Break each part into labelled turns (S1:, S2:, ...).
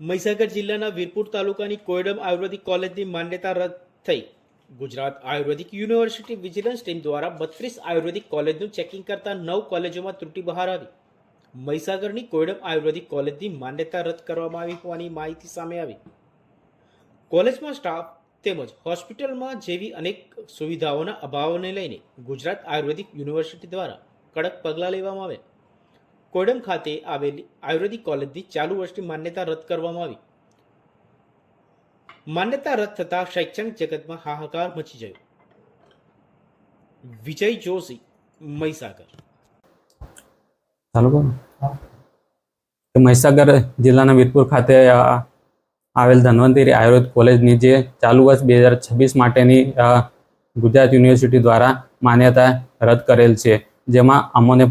S1: મહીસાગર જિલ્લાના વીરપુર તાલુકાની કોયડમ આયુર્વેદિક કોલેજની માન્યતા રદ થઈ. Gujarat Ayurvedic university vigilance team દ્વારા બત્રીસ આયુર્વેદિક કોલેજનું ચેકિંગ કરતા નવ કોલેજોમાં ત્રુટી બહાર આવી મહીસાગરની કોયડમ આયુર્વેદિક કોલેજની માન્યતા રદ કરવામાં આવી હોવાની માહિતી સામે આવી. કોલેજમાં સ્ટાફ તેમજ હોસ્પિટલમાં જેવી અનેક સુવિધાઓના અભાવને લઈને ગુજરાત આયુર્વેદિક યુનિવર્સિટી દ્વારા કડક પગલાં લેવામાં આવ્યા. કોડમ ખાતે આવેલી આયુર્વેદિક કોલેજની ચાલુ વર્ષની માન્યતા રદ કરવામાં આવી. માન્યતા રદ થતાં શૈક્ષણિક જગતમાં હાહાકાર મચી ગયો. વિજય જોશી, મહીસાગર.
S2: ચાલુ મહીસાગર જિલ્લાના વીરપુર ખાતે આવેલ ધન્વંતરી આયુર્વેદ કોલેજની જે ચાલુ વર્ષ બે હજાર છવ્વીસ માટેની ગુજરાત યુનિવર્સિટી દ્વારા માન્યતા રદ કરેલ છે. જેમાં અમોને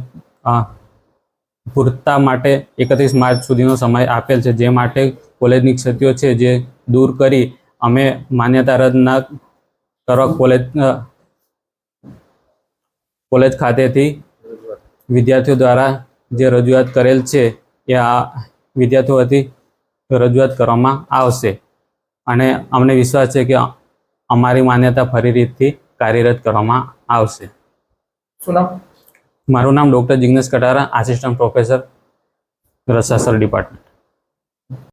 S2: પૂરતા માટે એકત્રીસ માર્ચ સુધીનો સમય આપેલ છે, જે માટે કોલેજની ક્ષતિઓ છે જે દૂર કરી અમે માન્યતા રદ ન કરવા કોલેજ કોલેજ ખાતેથી વિદ્યાર્થીઓ દ્વારા જે રજૂઆત કરેલ છે એ આ વિદ્યાર્થીઓ વતી રજૂઆત કરવામાં આવશે. અને અમને વિશ્વાસ છે કે અમારી માન્યતા ફરી રીતથી કાર્યરત કરવામાં આવશે.
S3: શું
S2: મારું નામ doctor Jignesh Katara assistant professor રસાસર department.